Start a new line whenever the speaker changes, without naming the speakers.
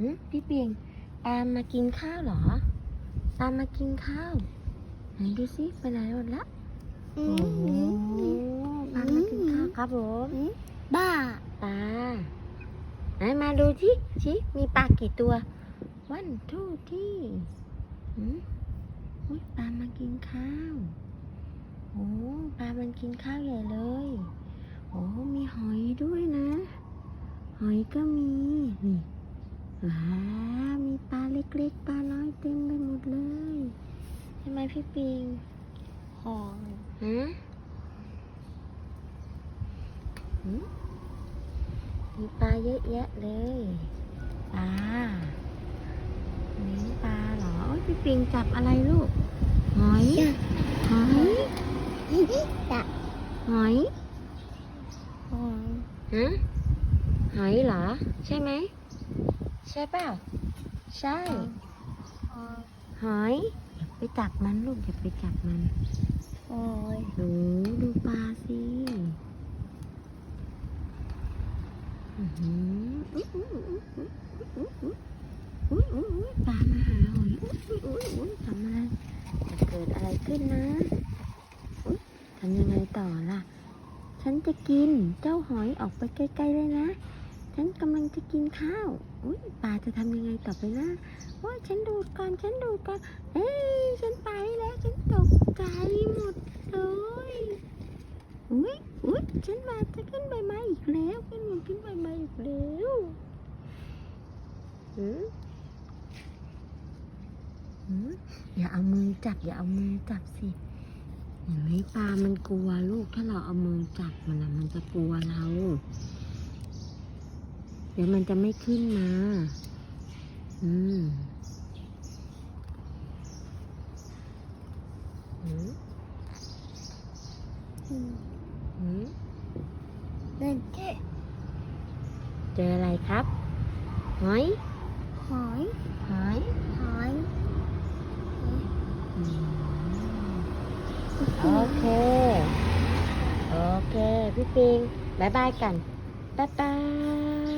หืมพี่เปียงปามากินข้าวเหรอปามากินข้าวไหนดูสิไปไหนหมดละ
อื
โอ้โห
ม
ปามากินข้าวครับผม
บ้า
ปลาไหนมาดูที่ชิมีปลากี่ตัว วันทูที่หืมอุ๊ยปลามากินข้าวโอ้ปลามันกินข้าวใหญ่เลยโอ้มีหอยด้วยนะ หอยก็มีนี่ ว้ามีปลาเล็กๆ ปลาน้อยเต็มไปหมดเลยใช่ไหมพี่ปิง
หอย
ฮะหืมมีปลาเยอะแยะเลยปลาเลี้ยงปลาเหรอโอ้ยพี่ปิงจับอะไรลูก หอย หอย
จะ
หอย
หอย
ฮะหอยเหรอ ใช่ไหม ใช่เปล่าใช่
หอย
ไปจับมันลูกอย่าไปจับมัน
โอ้ย
ดูดูปลาสิอืมอืมปลามาหาหอยทำอะไรจะเกิดอะไรขึ้นนะทำยังไงต่อล่ะ ฉันจะกินเจ้าหอยออกไปใกล้ๆเลยนะ ฉันกำลังจะกินข้าวอุ้ยปลาจะทำยังไงต่อไปนะโอ้ยฉันดูดก่อนฉันดูดก่อนเอ้ยฉันไปแล้วฉันตกใจหมดเลยอุ้ยอุ้ยฉันมาจะขึ้นใบไม้อีกแล้วขึ้นมาขึ้นใบไม้อีกแล้วหืมหืมอย่าเอามือจับ อย่าเอามือจับสิเห็นไหมปลามันกลัวลูกถ้าเราเอามือจับมันอะมันจะกลัวเรา ดี๋ยวมันจะไม่ขึ้นมา อืมหืม
อืม
หืม
นั่นแค่
เจออะไรครับ หอย
หอย
หอย
หอย
อืมโอเค โอเค พี่ปิงบายบายกันบายบาย